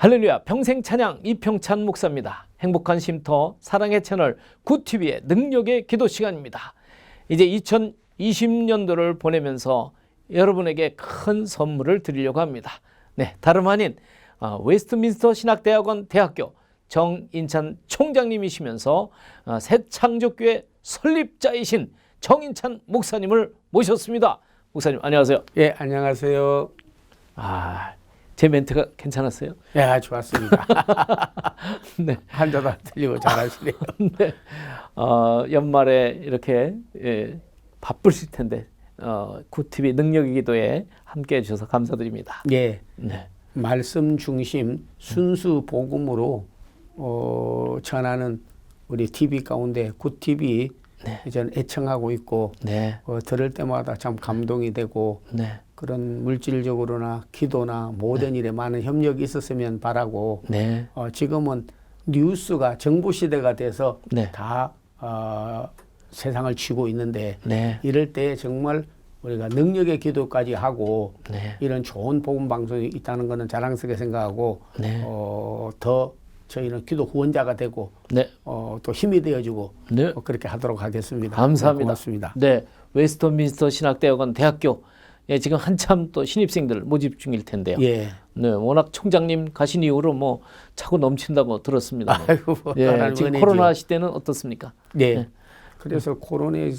할렐루야 평생 찬양 이평찬 목사입니다. 행복한 쉼터 사랑의 채널 굿TV의 능력의 기도 시간입니다. 이제 2020년도를 보내면서 여러분에게 큰 선물을 드리려고 합니다. 네, 다름 아닌 어, 웨스트민스터 신학대학원 대학교 정인찬 총장님이시면서 어, 새창조교회 설립자이신 정인찬 목사님을 모셨습니다. 목사님 안녕하세요. 예, 안녕하세요. 아, 제 멘트가 괜찮았어요? 예, 좋았습니다. 네. 한자도 안 틀리고 잘하시네요. 네. 어, 연말에 이렇게 예, 바쁘실 텐데 어, 굿TV 능력의 기도에 함께 해 주셔서 감사드립니다. 예, 네. 말씀 중심 순수 복음으로 어, 전하는 우리 TV 가운데 굿 TV 네. 저는 애청하고 있고 네. 어, 들을 때마다 참 감동이 되고 네. 그런 물질적으로나 기도나 모든 일에 많은 협력이 있었으면 바라고 네. 어, 지금은 뉴스가 정부 시대가 돼서 네. 다 어, 세상을 쥐고 있는데 네. 이럴 때 정말 우리가 능력의 기도까지 하고 네. 이런 좋은 복음 방송이 있다는 것은 자랑스럽게 생각하고 네. 어, 더 저희는 기도 후원자가 되고 네. 어, 또 힘이 되어주고 네. 어, 그렇게 하도록 하겠습니다. 감사합니다. 네, 고맙습니다. 네. 웨스터민스터 신학대학원 대학교 예, 지금 한참 또 신입생들 모집 중일 텐데요. 예. 네, 워낙 총장님 가신 이후로 뭐 차고 넘친다고 들었습니다. 아이고, 예, 하나님 지금 은혜지요. 코로나 시대는 어떻습니까? 네. 네. 그래서 코로나에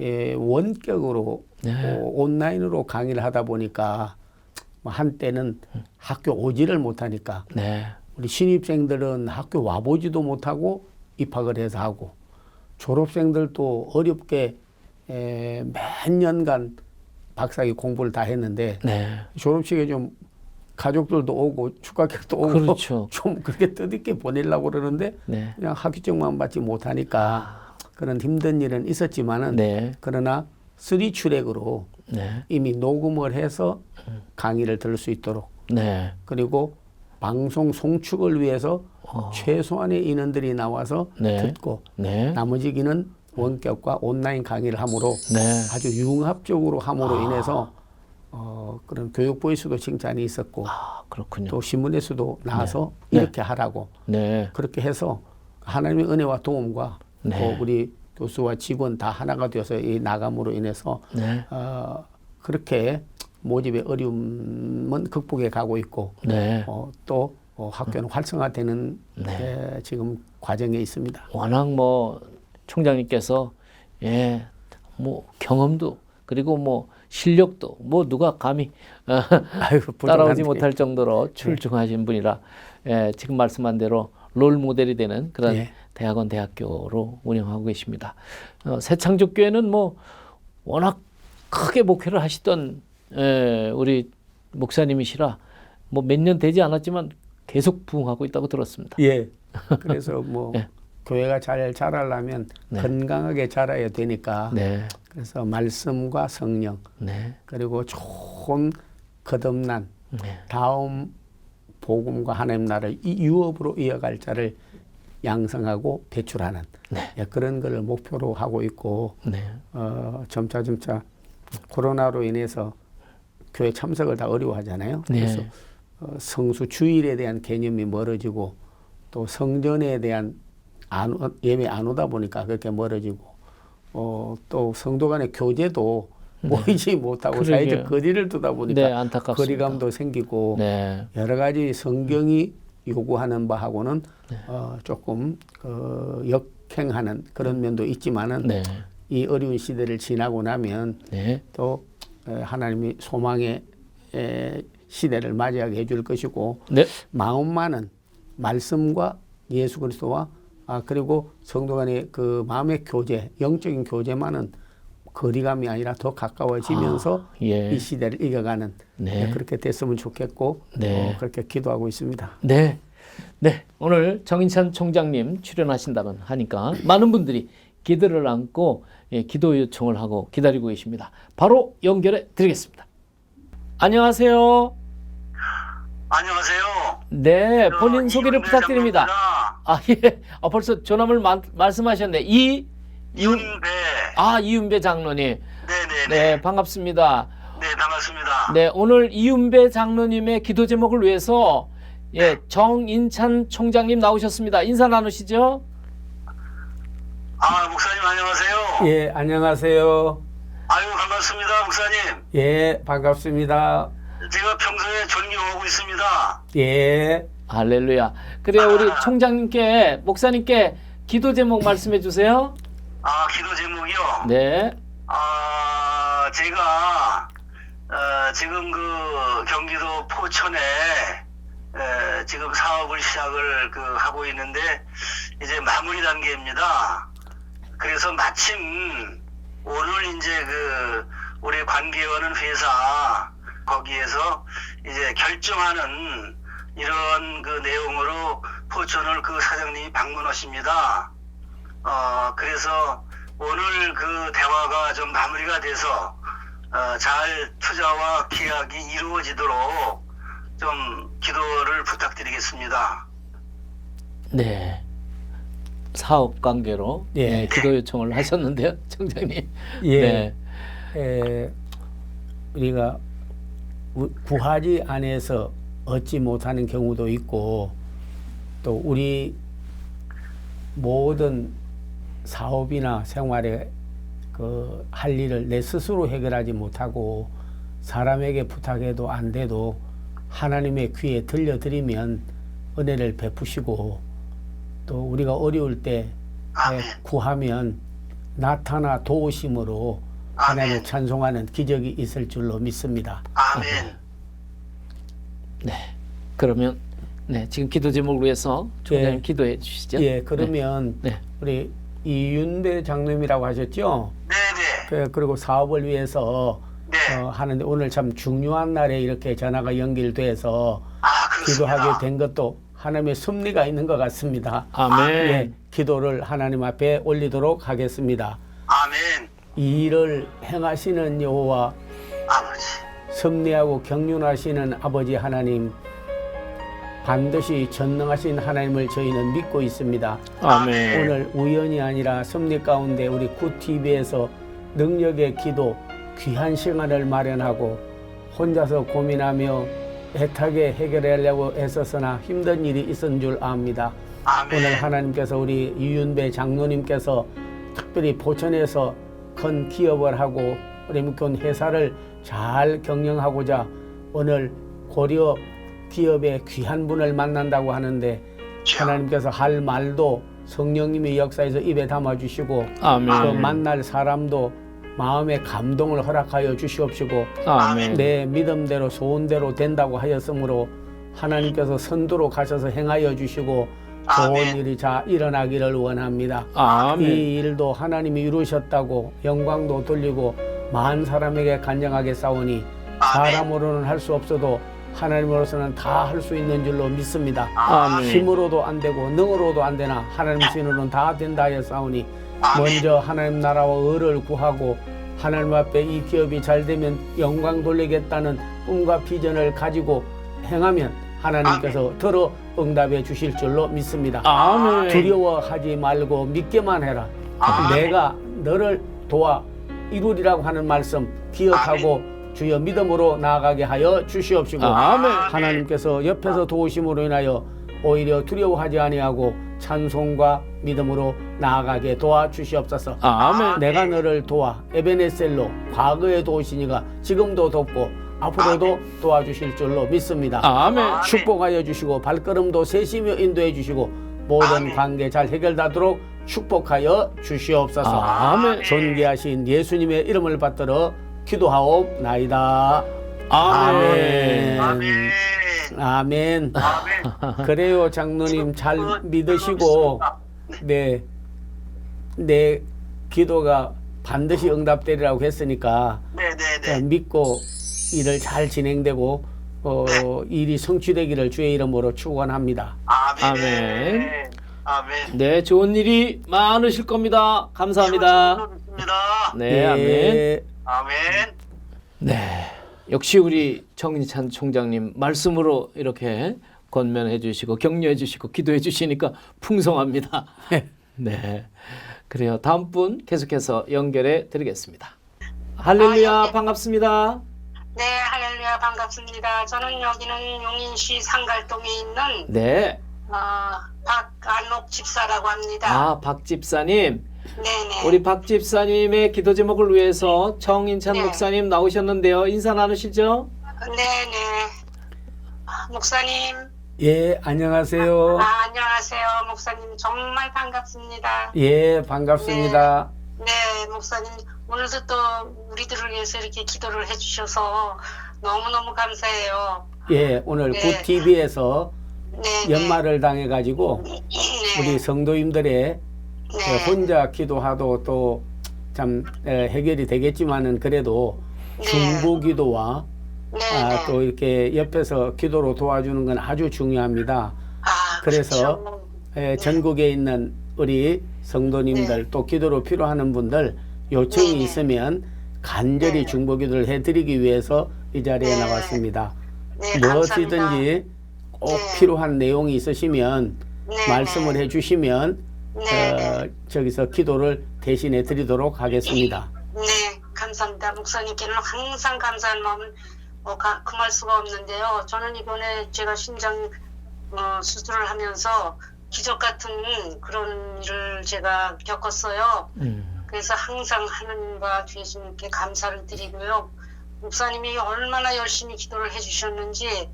예, 원격으로 네. 어, 온라인으로 강의를 하다 보니까 뭐 한때는 학교 오지를 못하니까 네. 우리 신입생들은 학교 와보지도 못하고 입학을 해서 하고 졸업생들도 어렵게 에, 몇 년간 박사기 공부를 다 했는데 네. 졸업식에 좀 가족들도 오고 축하객도 오고 그렇죠. 좀 그렇게 뜻있게 보내려고 그러는데 네. 그냥 학위증만 받지 못하니까 그런 힘든 일은 있었지만은 네. 그러나 쓰리 출액으로 네. 이미 녹음을 해서 강의를 들을 수 있도록 네. 그리고 방송 송축을 위해서 최소한의 인원들이 나와서 어. 네. 듣고 네. 나머지 기는 원격과 온라인 강의를 함으로 네. 아주 융합적으로 함으로 인해서 어, 그런 교육부에서도 칭찬이 있었고 아, 그렇군요. 또 신문에서도 나와서 네. 이렇게 하라고 네. 그렇게 해서 하나님의 은혜와 도움과 네. 또 우리 교수와 직원 다 하나가 되어서 이 나감으로 인해서 네. 어, 그렇게 모집의 어려움은 극복해 가고 있고 네. 어, 또 어, 학교는 활성화되는 에, 지금 과정에 있습니다. 워낙 뭐 총장님께서 예, 뭐 경험도 그리고 뭐 실력도 뭐 누가 감히 어, 아이고, 따라오지. 못할 정도로 출중하신 분이라 예, 지금 말씀한 대로 롤 모델이 되는 그런 예. 대학원 대학교로 운영하고 계십니다. 어, 새창조 교회는 뭐 워낙 크게 목회를 하시던 예, 우리 목사님이시라 뭐 몇 년 되지 않았지만 계속 부흥하고 있다고 들었습니다. 예. 그래서 뭐 예. 교회가 잘 자라려면 네. 건강하게 자라야 되니까 네, 그래서 말씀과 성령 네, 그리고 좋은 거듭난 네, 다음 복음과 하나님 나라를 이 유업으로 이어갈 자를 양성하고 배출하는 네. 예, 그런 것을 목표로 하고 있고 네, 어, 점차 점차 코로나로 인해서 교회 참석을 다 어려워하잖아요. 네. 그래서 어, 성수 주일에 대한 개념이 멀어지고 또 성전에 대한 안, 오- 예배 안 오다 보니까 그렇게 멀어지고 어, 또 성도 간의 교제도 모이지 못하고 네. 그러게요. 사회적 거리를 두다 보니까 네. 거리감도 생기고 네, 여러 가지 성경이 요구하는 바하고는 네. 어, 조금 어, 역행하는 그런 면도 있지만은 네, 이 어려운 시대를 지나고 나면 네, 또 에, 하나님이 소망의 에, 시대를 맞이하게 해줄 것이고 네, 마음만은 말씀과 예수 그리스도와 아 그리고 성도 간의 그 마음의 교제, 영적인 교제만은 거리감이 아니라 더 가까워지면서 예. 이 시대를 이겨가는 네. 네, 그렇게 됐으면 좋겠고 네. 어, 그렇게 기도하고 있습니다. 네, 네. 오늘 정인찬 총장님 출연하신다는 하니까 많은 분들이 기도를 안고 예, 기도 요청을 하고 기다리고 계십니다. 바로 연결해 드리겠습니다. 안녕하세요. 안녕하세요. 네, 저 본인 소개를 부탁드립니다. 장로입니다. 아 예, 아, 벌써 전함을 마- 말씀하셨네. 이 이윤배. 아 이윤배 장로님. 네네네. 네, 반갑습니다. 네, 반갑습니다. 네, 오늘 이윤배 장로님의 기도 제목을 위해서 예, 정인찬 총장님 나오셨습니다. 인사 나누시죠? 아, 목사님 안녕하세요. 예, 안녕하세요. 아유, 반갑습니다, 목사님. 예, 반갑습니다. 제가 평소에 존경하고 있습니다. 예, 할렐루야. 그래요, 우리 총장님께, 목사님께 기도 제목 말씀해 주세요. 아, 기도 제목이요. 네. 아, 제가 어, 지금 그 경기도 포천에 에, 지금 사업을 시작을 그 하고 있는데 이제 마무리 단계입니다. 그래서 마침 오늘 이제 그 우리 관계하는 회사 거기에서 이제 결정하는 이런 그 내용으로 포천을 그 사장님이 방문하십니다. 어, 그래서 오늘 그 대화가 좀 마무리가 돼서 어, 잘 투자와 계약이 이루어지도록 좀 기도를 부탁드리겠습니다. 네. 사업 관계로 예. 예, 기도 요청을 하셨는데요, 총장님. 예. 네. 에, 우리가 우- 구하지 안에서 얻지 못하는 경우도 있고 또 우리 모든 사업이나 생활에 그 할 일을 내 스스로 해결하지 못하고 사람에게 부탁해도 안 돼도 하나님의 귀에 들려드리면 은혜를 베푸시고 또 우리가 어려울 때 구하면 나타나 도우심으로 하나님을 아멘. 찬송하는 기적이 있을 줄로 믿습니다. 아멘. 네. 그러면 네, 지금 기도 제목을 위해서 총장님 예. 기도해 주시죠. 예, 그러면 네. 우리 이윤배 장로님이라고 하셨죠? 네네. 그- 그리고 사업을 위해서 네. 어, 하는데 오늘 참 중요한 날에 이렇게 전화가 연결돼서 아. 기도하게 된 것도 하나님의 섭리가 있는 것 같습니다. 아멘. 예, 기도를 하나님 앞에 올리도록 하겠습니다. 아멘. 이 일을 행하시는 여호와 아버지. 섭리하고 경륜하시는 아버지 하나님 반드시 전능하신 하나님을 저희는 믿고 있습니다. 아멘. 오늘 우연이 아니라 섭리 가운데 우리 굿TV에서 능력의 기도 귀한 시간을 마련하고 혼자서 고민하며 애타게 해결하려고 애써서나 힘든 일이 있은 줄 압니다. 아멘. 오늘 하나님께서 우리 이윤배 장로님께서 특별히 포천에서 큰 기업을 하고 묶은 회사를 잘 경영하고자 오늘 고려 기업의 귀한 분을 만난다고 하는데 하나님께서 할 말도 성령님의 역사에서 입에 담아 주시고 아멘. 그 만날 사람도 마음의 감동을 허락하여 주시옵시고 아멘. 내 믿음대로 소원대로 된다고 하였으므로 하나님께서 선두로 가셔서 행하여 주시고 좋은 아멘. 일이 자 일어나기를 원합니다. 아멘. 이 일도 하나님이 이루셨다고 영광도 돌리고 만 사람에게 간증하게 싸우니 아멘. 사람으로는 할 수 없어도 하나님으로서는 다 할 수 있는 줄로 믿습니다. 아멘. 힘으로도 안 되고 능으로도 안 되나 하나님 신으로는 다 된다 하여 싸우니 아멘. 먼저 하나님 나라와 의를 구하고 하나님 앞에 이 기업이 잘 되면 영광 돌리겠다는 꿈과 비전을 가지고 행하면 하나님께서 들어 응답해 주실 줄로 믿습니다. 아멘. 두려워하지 말고 믿게만 해라. 아멘. 내가 너를 도와 이루리라고 하는 말씀 기억하고 주여 믿음으로 나아가게 하여 주시옵시고 아멘. 하나님께서 옆에서 도우심으로 인하여 오히려 두려워하지 아니하고 찬송과 믿음으로 나아가게 도와 주시옵소서. 아멘. 내가 너를 도와 에베네셀로 과거에 도우시니가 지금도 돕고 앞으로도 도와주실 줄로 믿습니다. 아멘. 축복하여 주시고 발걸음도 세시며 인도해 주시고 모든 아멘. 관계 잘 해결되도록 축복하여 주시옵소서. 아멘. 존귀하신 예수님의 이름을 받들어 기도하옵나이다. 아멘. 아멘. 아멘. 아멘. 그래요, 장로님 잘 믿으시고 네, 내 기도가 반드시 응답되리라고 했으니까 네 네 네. 믿고 일을 잘 진행되고 어, 일이 성취되기를 주의 이름으로 축원합니다. 아멘. 아멘. 아멘. 네, 좋은 일이 많으실 겁니다. 감사합니다. 믿습니다. 네, 아멘. 예. 아멘. 네. 역시 우리 정인찬 총장님 말씀으로 이렇게 권면해 주시고 격려해 주시고 기도해 주시니까 풍성합니다. 네. 그래요. 다음 분 계속해서 연결해 드리겠습니다. 할렐루야 반갑습니다. 네, 할렐루야. 반갑습니다. 저는 여기는 용인시 상갈동에 있는 네. 어, 박안옥 집사라고 합니다. 아, 박 집사님. 네네. 우리 박 집사님의 기도 제목을 위해서 정인찬 네. 목사님 나오셨는데요. 인사 나누시죠? 네네. 아, 목사님, 예, 안녕하세요. 아, 안녕하세요. 목사님 정말 반갑습니다. 예, 반갑습니다. 네, 목사님 오늘도 또 우리들을 위해서 이렇게 기도를 해주셔서 너무너무 감사해요. 예, 오늘 네. 굿TV에서 네, 연말을 당해가지고 네. 우리 성도님들의 네. 혼자 기도하도 또 참 해결이 되겠지만은 그래도 네. 중보 기도와 네, 아, 네. 또 이렇게 옆에서 기도로 도와주는 건 아주 중요합니다. 아, 그래서 그렇죠. 예, 전국에 있는 우리 성도님들 또 기도로 필요하는 분들 요청이 네, 네. 있으면 간절히 네. 중보기도를 해드리기 위해서 이 자리에 네. 나왔습니다. 네. 무엇이든지 꼭 네. 필요한 내용이 있으시면 네, 말씀을 네. 해주시면. 어, 저기서 기도를 대신해 드리도록 하겠습니다. 네, 감사합니다. 목사님께는 항상 감사한 마음을 어, 가- 금할 수가 없는데요. 저는 이번에 제가 심장 어, 수술을 하면서 기적 같은 그런 일을 제가 겪었어요. 음. 그래서 항상 하나님과 주님께 감사를 드리고요. 목사님이 얼마나 열심히 기도를 해주셨는지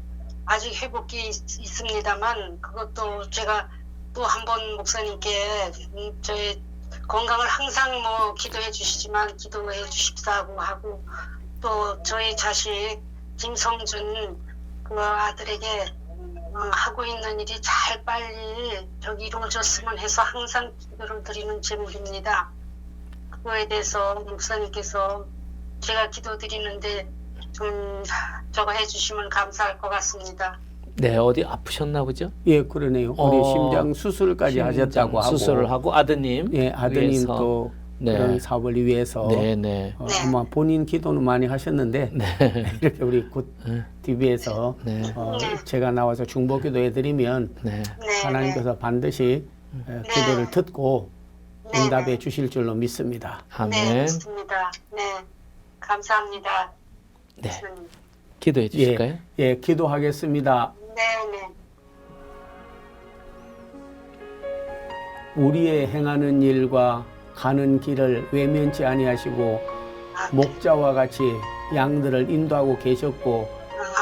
아직 회복이 있, 있습니다만 그것도 제가 또 한 번 목사님께 음, 저의 건강을 항상 뭐 기도해 주시지만 기도해 주십사고 하고 또 저희 자식 김성준 그 아들에게 어, 하고 있는 일이 잘 빨리 저기 이루어졌으면 해서 항상 기도를 드리는 제목입니다. 그거에 대해서 목사님께서 제가 기도드리는데 좀 저거 해주시면 감사할 것 같습니다. 네, 어디 아프셨나 보죠? 예, 그러네요. 우리 어, 심장 수술까지 하셨다고 하고 수술을 하고 아드님. 예, 아드님 위해서. 또 네. 그런 사업을 위해서 네, 네. 어, 네. 아마 본인 기도는 많이 하셨는데 네. 이렇게 우리 굿 TV에서 네. 어, 네. 제가 나와서 중보 기도해 드리면 네. 네, 하나님께서 반드시 에, 네. 기도를 듣고 네, 응답해 네. 주실 줄로 믿습니다. 네, 아멘. 맞습니다. 네, 감사합니다. 네. 목사님. 기도해 주실까요? 예, 예, 기도하겠습니다. 네, 네. 우리의 행하는 일과 가는 길을 외면치 아니하시고 아, 목자와 같이 양들을 인도하고 계셨고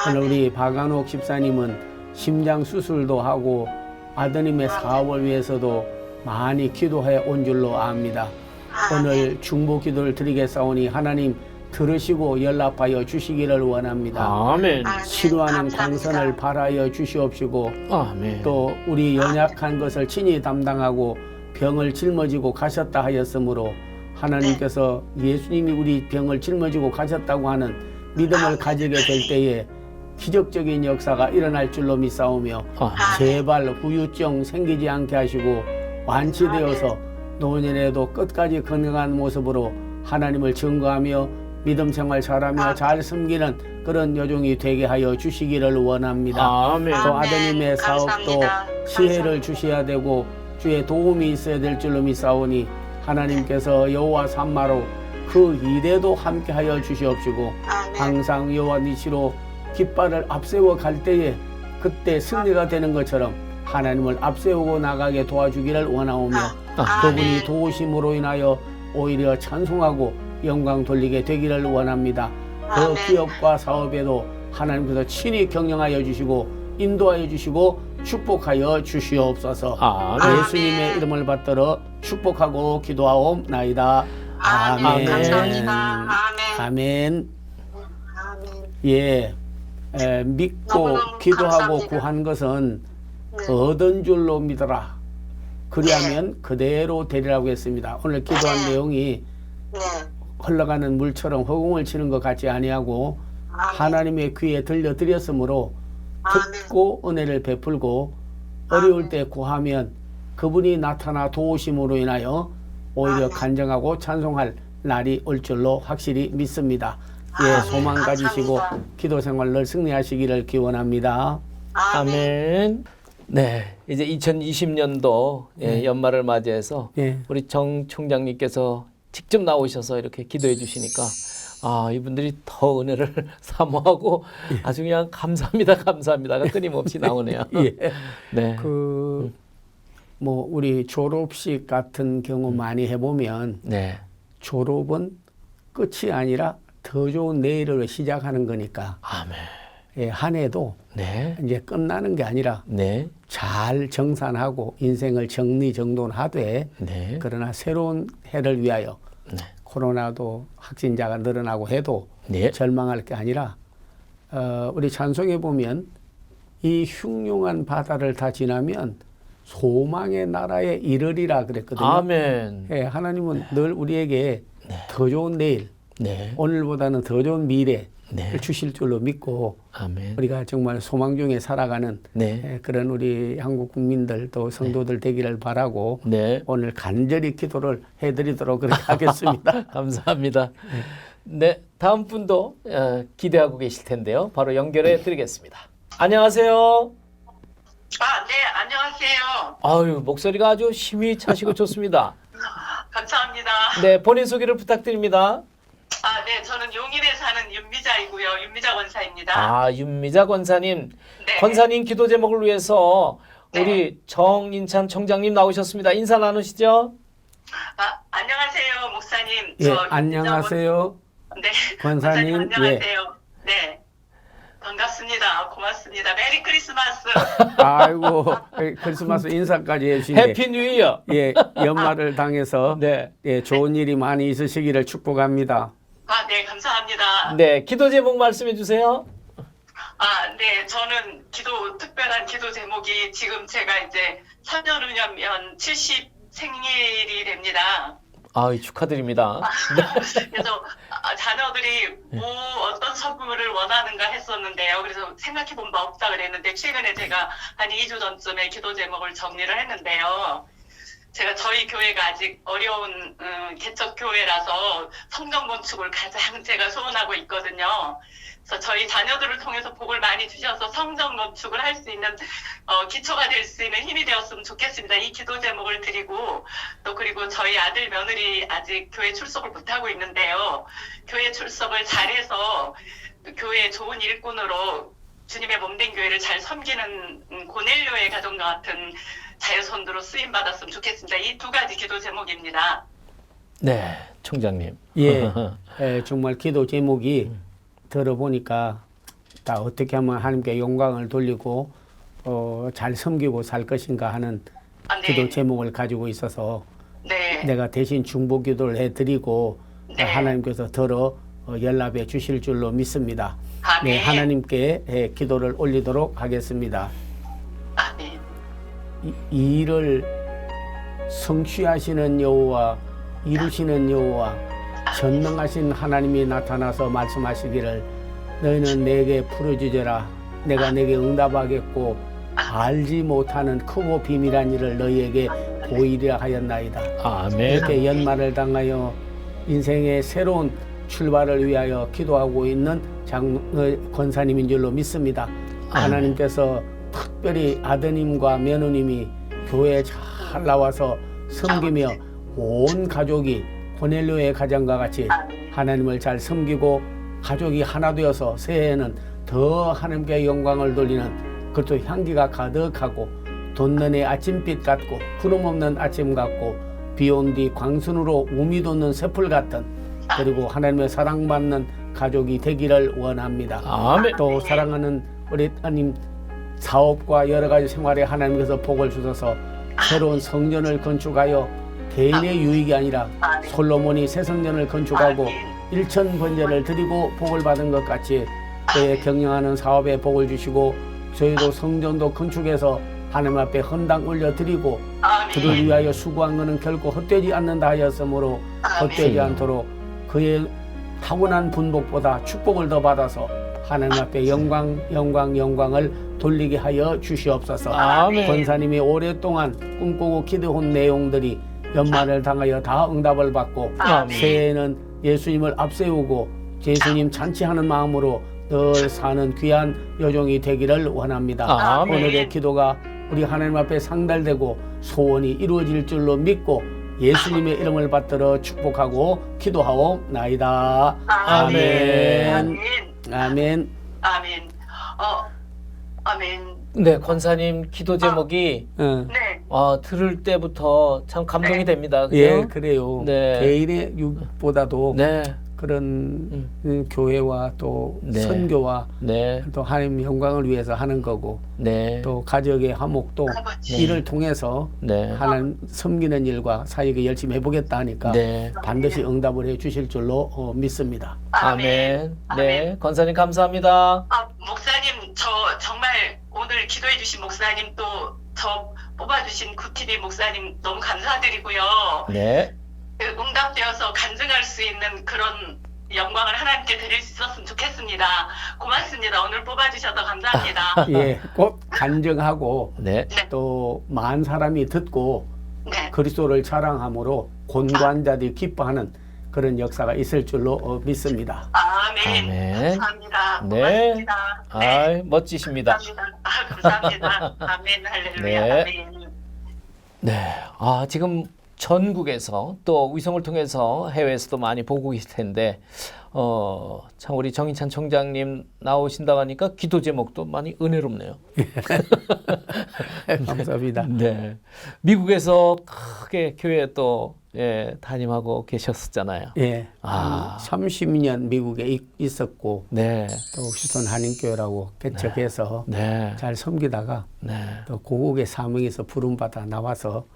아, 오늘 우리 박한옥 집사님은 심장 수술도 하고 아드님의 사업을 위해서도 많이 기도해 온 줄로 압니다. 아, 오늘 중보 기도를 드리겠사오니 하나님 들으시고 연락하여 주시기를 원합니다. 아멘. 아, 네, 치료하는. 강선을 바라여 주시옵시고 아멘. 또 우리 연약한 것을 친히 담당하고 병을 짊어지고 가셨다 하였으므로 하나님께서 예수님이 우리 병을 짊어지고 가셨다고 하는 믿음을 가지게 될 때에 기적적인 역사가 일어날 줄로 믿사오며 아, 제발 후유증 생기지 않게 하시고 완치되어서 노년에도 끝까지 건강한 모습으로 하나님을 증거하며 믿음 생활 잘하며 잘 섬기는 그런 여종이 되게 하여 주시기를 원합니다. 아멘. 또. 아드님의 사업도. 시혜를. 주셔야 되고 주의 도움이 있어야 될 줄로 믿사오니 하나님께서 여호와 삼마로 그 일에도 함께하여 주시옵시고 아, 네. 항상 여호와 니시로 깃발을 앞세워 갈 때에 그때 승리가 되는 것처럼 하나님을 앞세우고 나가게 도와주기를 원하오며 아, 그분이 아멘. 도우심으로 인하여 오히려 찬송하고 영광 돌리게 되기를 원합니다. 그 아멘. 기업과 사업에도 하나님께서 친히 경영하여 주시고 인도하여 주시고 축복하여 주시옵소서. 아멘. 예수님의 이름을 받들어 축복하고 기도하옵나이다. 아멘. 아멘. 감사합니다. 아멘. 아멘. 아멘. 예. 에, 믿고 너무너무 기도하고 감사합니다. 구한 것은 네. 얻은 줄로 믿어라. 그리하면 그대로 되리라고 했습니다. 오늘 기도한 네. 내용이 네. 흘러가는 물처럼 허공을 치는 것 같지 아니하고 아멘. 하나님의 귀에 들려드렸으므로 아멘. 듣고 은혜를 베풀고 어려울 때 구하면 그분이 나타나 도우심으로 인하여 오히려 아멘. 간정하고 찬송할 날이 올 줄로 확실히 믿습니다. 예. 소망 가지시고. 기도 생활 늘 승리하시기를 기원합니다. 아멘. 네, 이제 2020년도 예, 연말을 맞이해서 예. 우리 정 총장님께서 직접 나오셔서 이렇게 기도해 주시니까 아 이분들이 더 은혜를 사모하고 아주 그냥 감사합니다 감사합니다가 끊임없이 나오네요. 예. 네. 그 뭐 우리 졸업식 같은 경우 많이 해보면 네. 졸업은 끝이 아니라 더 좋은 내일을 시작하는 거니까 아멘. 예, 한 해도 네. 이제 끝나는 게 아니라 네. 잘 정산하고 인생을 정리정돈하되 네. 그러나 새로운 해를 위하여 네. 코로나도 확진자가 늘어나고 해도 네. 절망할 게 아니라 어, 우리 찬송에 보면 이 흉흉한 바다를 다 지나면 소망의 나라에 이르리라 그랬거든요. 아멘. 예, 하나님은 늘 우리에게 더 좋은 내일, 네. 오늘보다는 더 좋은 미래를 네. 주실 줄로 믿고 아멘. 우리가 정말 소망 중에 살아가는 네. 예, 그런 우리 한국 국민들 또 성도들 되기를 바라고 네. 오늘 간절히 기도를 해드리도록 그렇게 하겠습니다. 감사합니다. 네, 다음 분도 어, 기대하고 계실 텐데요. 바로 연결해 드리겠습니다. 안녕하세요. 아, 네, 안녕하세요. 아유, 목소리가 아주 힘이 차시고 좋습니다. 감사합니다. 네, 본인 소개를 부탁드립니다. 아, 네, 저는 용인에 사는 윤미자이고요. 윤미자 권사입니다. 아, 윤미자 권사님. 네. 권사님 기도 제목을 위해서 네. 우리 정인찬 청장님 나오셨습니다. 인사 나누시죠? 아, 안녕하세요, 목사님. 예, 안녕하세요. 권- 네, 권사님, 예. 안녕하세요. 네. 반갑습니다. 고맙습니다. 메리 크리스마스. 아이고 크리스마스 인사까지 해주시네. 해피 뉴 이어. 예, 연말을 당해서 네. 예, 좋은 일이 많이 있으시기를 축복합니다. 아, 네, 감사합니다. 네, 기도 제목 말씀해 주세요. 아, 네, 저는 기도, 특별한 기도 제목이 지금 제가 이제 3년 후년면 70 생일이 됩니다. 아, 축하드립니다. 그래서 아, 자녀들이 뭐 어떤 선물을 원하는가 했었는데요. 그래서 생각해 본 바 없다 그랬는데 최근에 제가 한 2주 전쯤에 기도 제목을 정리를 했는데요. 제가 저희 교회가 아직 어려운 음, 개척 교회라서 성경 건축을 가장 제가 소원하고 있거든요. 그래서 저희 자녀들을 통해서 복을 많이 주셔서 성전 건축을 할 수 있는 어, 기초가 될 수 있는 힘이 되었으면 좋겠습니다. 이 기도 제목을 드리고 또 그리고 저희 아들 며느리 아직 교회 출석을 못 하고 있는데요. 교회 출석을 잘해서 교회 좋은 일꾼으로 주님의 몸된 교회를 잘 섬기는 음, 고넬료의 가정과 같은 자유선도로 쓰임 받았으면 좋겠습니다. 이 두 가지 기도 제목입니다. 네, 총장님. 예, 예, 정말 기도 제목이 들어보니까 다 어떻게 하면 하나님께 영광을 돌리고 어, 잘 섬기고 살 것인가 하는 아, 네. 기도 제목을 가지고 있어서 네. 내가 대신 중보 기도를 해드리고 네. 하나님께서 들어 어, 연락해 주실 줄로 믿습니다. 아멘. 네, 하나님께 예, 기도를 올리도록 하겠습니다. 아멘. 이, 이 일을 성취하시는 여호와 이루시는 여호와 전능하신 하나님이 나타나서 말씀하시기를 너희는 내게 풀어주제라 내가 내게 응답하겠고 알지 못하는 크고 비밀한 일을 너희에게 보이려 하였나이다. 아멘. 이렇게 연말을 당하여 인생의 새로운 출발을 위하여 기도하고 있는 장 어, 권사님인 줄로 믿습니다. 하나님께서 특별히 아드님과 며느님이 교회에 잘 나와서 섬기며 온 가족이 고넬료의 가정과 같이 하나님을 잘 섬기고 가족이 하나 되어서 새해에는 더 하나님께 영광을 돌리는 그것도 향기가 가득하고 돋는 해 아침빛 같고 구름 없는 아침 같고 비온 뒤 광순으로 우미 돋는 새풀 같은 그리고 하나님의 사랑받는 가족이 되기를 원합니다. 아멘. 또 사랑하는 우리 하나님 사업과 여러 가지 생활에 하나님께서 복을 주셔서 새로운 성전을 건축하여 개인의 유익이 아니라 솔로몬이 새 성전을 건축하고 일천 번제를 드리고 복을 받은 것 같이 저의 경영하는 사업에 복을 주시고 저희도 성전도 건축해서 하나님 앞에 헌당 올려드리고 그를. 위하여 수고한 것은 결코 헛되지 않는다 하였으므로 헛되지 않도록 그의 타고난 분복보다 축복을 더 받아서 하나님 앞에 영광 영광 영광을 돌리게 하여 주시옵소서. 아멘. 권사님이 오랫동안 꿈꾸고 기도한 내용들이 연말을 당하여 다 응답을 받고 아멘. 새해에는 예수님을 앞세우고 예수님 잔치하는 마음으로 늘 사는 귀한 여종이 되기를 원합니다. 아멘. 오늘의 기도가 우리 하나님 앞에 상달되고 소원이 이루어질 줄로 믿고 예수님의 이름을 받들어 축복하고 기도하옵나이다. 아멘. 아멘. 아멘. 아멘. 어, 아멘. 네, 권사님 기도 제목이 어. 네. 어, 들을 때부터 참 감동이 됩니다. 그죠? 예, 그래요. 네. 개인의 육보다도 네, 그런 음. 음, 교회와 또 네. 선교와 네, 또 하나님 영광을 위해서 하는 거고 네, 또 가족의 화목도 아버지. 이를 통해서 네, 하나님 섬기는 일과 사역에 열심히 해보겠다 하니까 네. 반드시 응답을 해 주실 줄로 어, 믿습니다. 아멘. 네, 아멘. 권사님 감사합니다. 아, 목사님, 저 정말 오늘 기도해 주신 목사님 또 저 뽑아주신 구티비 목사님 너무 감사드리고요. 네, 그 응답되어서 간증할 수 있는 그런 영광을 하나님께 드릴 수 있었으면 좋겠습니다. 고맙습니다. 오늘 뽑아주셔서 감사합니다. 예, 꼭 간증하고 네, 또 많은 사람이 듣고 네. 그리스도를 자랑함으로 곤관자들이 기뻐하는 그런 역사가 있을 줄로 어, 믿습니다. 아멘. 아멘. 감사합니다. 네. 고맙습니다. 네. 아이, 멋지십니다. 감사합니다. 아, 감사합니다. 아멘. 할렐루야. 네. 아멘. 네, 아, 지금 전국에서 또 위성을 통해서 해외에서도 많이 보고 계실 텐데, 어, 참 우리 정인찬 총장님 나오신다고 하니까 기도 제목도 많이 은혜롭네요. 감사합니다. 네. 미국에서 크게 교회 또 예, 담임하고 계셨었잖아요. 예, 아. 30년 미국에 있- 있었고 네. 또 휴스턴 한인교회라고 개척해서 네. 잘 섬기다가 네. 또 고국의 사명에서 부름받아 나와서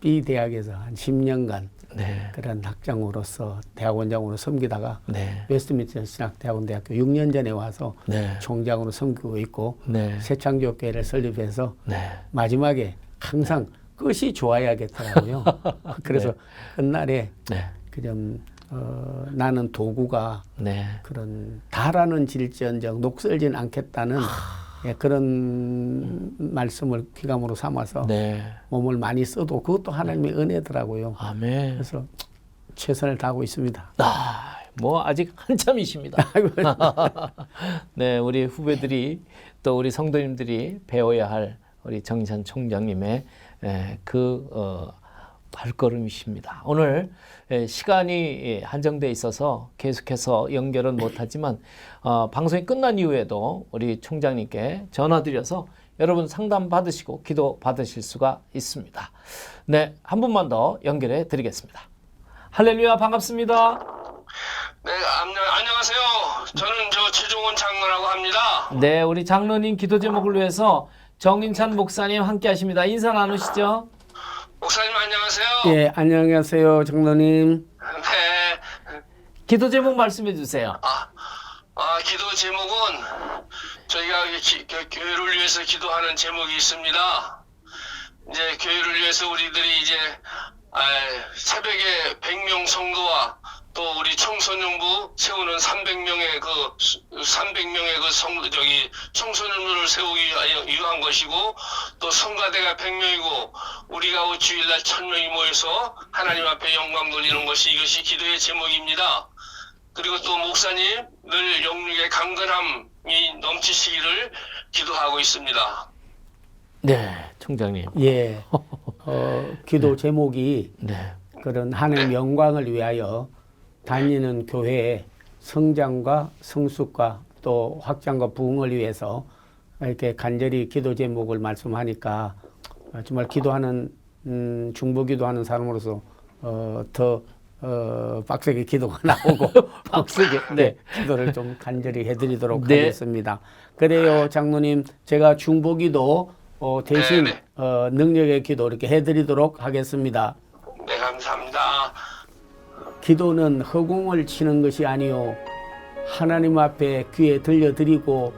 B 대학에서 한 10년간 네. 그런 학장으로서 대학원장으로 섬기다가 네. 웨스트민스터 신학대학원 대학교 6년 전에 와서 네. 총장으로 섬기고 있고 네. 새창교회를 설립해서 네. 마지막에 항상 끝이 좋아야겠더라고요. 그래서 끝날에 네. 그좀 어, 나는 도구가 네. 그런 다라는 질지언정 녹슬진 않겠다는 예, 그런 말씀을 귀감으로 삼아서 네. 몸을 많이 써도 그것도 하나님의 은혜더라고요. 아멘. 그래서 최선을 다하고 있습니다. 아, 뭐 아직 한참이십니다. 네, 우리 후배들이 또 우리 성도님들이 배워야 할 우리 정인찬 총장님의 에, 그 어, 발걸음이십니다. 오늘 에, 시간이 예, 한정돼 있어서 계속해서 연결은 못하지만 어, 방송이 끝난 이후에도 우리 총장님께 전화드려서 여러분 상담 받으시고 기도 받으실 수가 있습니다. 네, 한 분만 더 연결해 드리겠습니다. 할렐루야 반갑습니다. 네, 안녕, 안녕하세요. 저는 저 최종원 장로라고 합니다. 네, 우리 장로님 기도 제목을 위해서 정인찬 목사님 함께 하십니다. 인사 나누시죠? 목사님 안녕하세요. 예, 안녕하세요, 장로님. 네, 기도 제목 말씀해 주세요. 아, 아 기도 제목은 저희가 기, 교- 교회를 위해서 기도하는 제목이 있습니다. 이제 교회를 위해서 우리들이 이제 아, 새벽에 100명 성도와 또 우리 청소년부 세우는 300명의 그 300명의 그 성, 저기 청소년부를 세우기 위하- 위한 것이고 또 성가대가 100명이고 우리가 주일날 1000명이 모여서 하나님 앞에 영광 돌리는 것이 이것이 기도의 제목입니다. 그리고 또 목사님 늘 영육의 강건함이 넘치시기를 기도하고 있습니다. 네, 총장님. 예, 어, 기도 제목이 네, 그런 하나님 영광을 위하여 다니는 교회의 성장과 성숙과 또 확장과 부흥을 위해서 이렇게 간절히 기도 제목을 말씀하니까 정말 기도하는 음, 중보 기도하는 사람으로서 어, 더 어, 빡세게 기도가 나오고 빡세게, 네. 기도를 좀 간절히 해드리도록 네. 하겠습니다. 그래요, 장로님, 제가 중보 기도 어, 대신 네, 네. 어, 능력의 기도 이렇게 해드리도록 하겠습니다. 네, 감사합니다. 기도는 허공을 치는 것이 아니요 하나님 앞에 귀에 들려드리고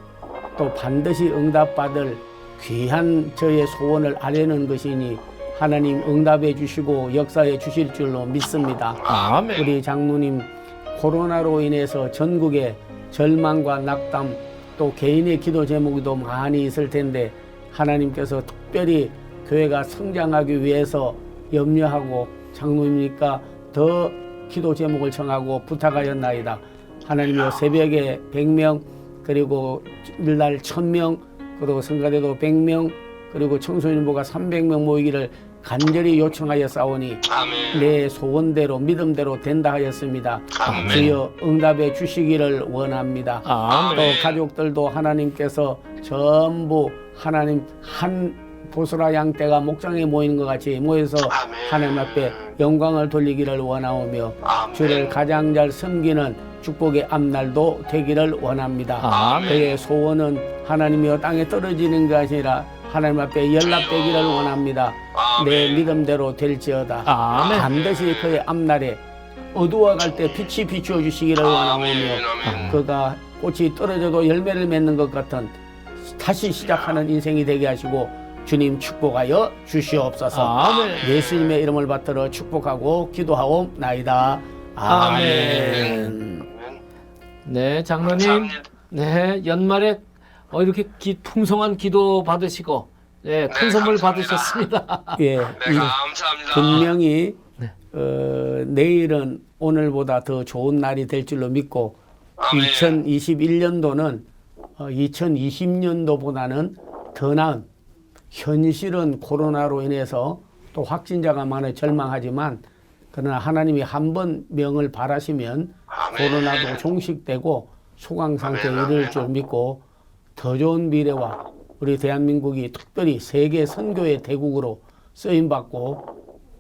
또 반드시 응답받을 귀한 저의 소원을 아뢰는 것이니 하나님 응답해 주시고 역사해 주실 줄로 믿습니다. 아멘. 우리 장로님 코로나로 인해서 전국에 절망과 낙담 또 개인의 기도 제목도 많이 있을 텐데 하나님께서 특별히 교회가 성장하기 위해서 염려하고 장로님이니까 더 기도 제목을 정하고 부탁하였나이다. 하나님이여 새벽에 100명 그리고 일날 1000명 그리고 성가대도 100명 그리고 청소년부가 300명 모이기를 간절히 요청하여 싸우니 아멘. 내 소원대로 믿음대로 된다 하였습니다. 아멘. 주여 응답해 주시기를 원합니다. 아멘. 또 가족들도 하나님께서 전부 하나님 한 보스라 양떼가 목장에 모이는 것 같이 모여서 아멘. 하나님 앞에 영광을 돌리기를 원하오며 아멘. 주를 가장 잘 섬기는 축복의 앞날도 되기를 원합니다. 아멘. 그의 소원은 하나님이여 땅에 떨어지는 것이 아니라 하나님 앞에 연락되기를 원합니다. 내 아멘. 믿음대로 될지어다. 아멘. 반드시 그의 앞날에 어두워갈 때 빛이 비추어 주시기를 원하오며. 아멘. 그가 꽃이 떨어져도 열매를 맺는 것 같은 다시 시작하는 인생이 되게 하시고 주님 축복하여 주시옵소서. 아멘. 예수님의 이름을 받들어 축복하고 기도하옵나이다. 아멘. 네, 장로님. 네, 연말에 어, 이렇게 기, 풍성한 기도 받으시고, 네, 큰 네, 선물 감사합니다. 받으셨습니다. 예, 네, 이- 감사합니다. 분명히 네. 어, 내일은 오늘보다 더 좋은 날이 될 줄로 믿고 아멘. 2021년도는 어, 2020년도보다는 더 나은 현실은 코로나로 인해서 또 확진자가 많아 절망하지만 그러나 하나님이 한 번 명을 바라시면 아멘. 코로나도 종식되고 소강 상태에 이를. 줄 믿고 더 좋은 미래와 우리 대한민국이 특별히 세계 선교의 대국으로 쓰임 받고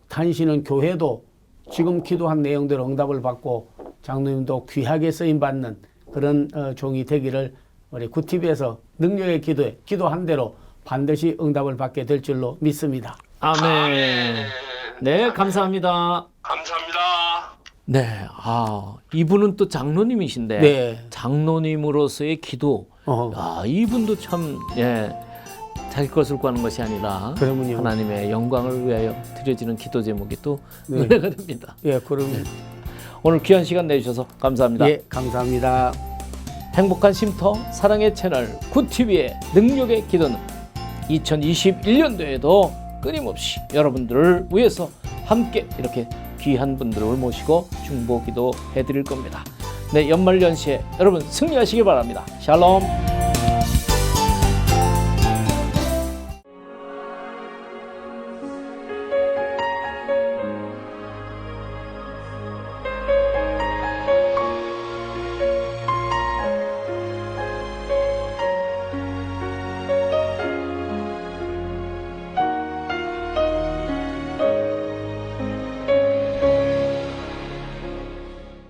당신은 교회도 지금 기도한 내용대로 응답을 받고 장로님도 귀하게 쓰임 받는 그런 어, 종이 되기를 우리 구티비에서 능력의 기도에 기도한 대로 반드시 응답을 받게 될 줄로 믿습니다. 아멘. 네, 감사합니다. 감사합니다. 네, 아, 이분은 또 장로님이신데, 네. 장로님으로서의 기도, 어, 아, 이분도 참, 예, 자기 것을 구하는 것이 아니라 그러면요. 하나님의 영광을 위하여 드려지는 기도 제목이 또 네. 은혜가 됩니다. 예, 그럼 오늘 귀한 시간 내주셔서 감사합니다. 예, 감사합니다. 행복한 쉼터 사랑의 채널 굿TV의 능력의 기도는 2021년도에도 끊임없이 여러분들을 위해서 함께 이렇게 귀한 분들을 모시고 중보 기도 해드릴 겁니다. 네, 연말 연시에 여러분 승리하시기 바랍니다. 샬롬.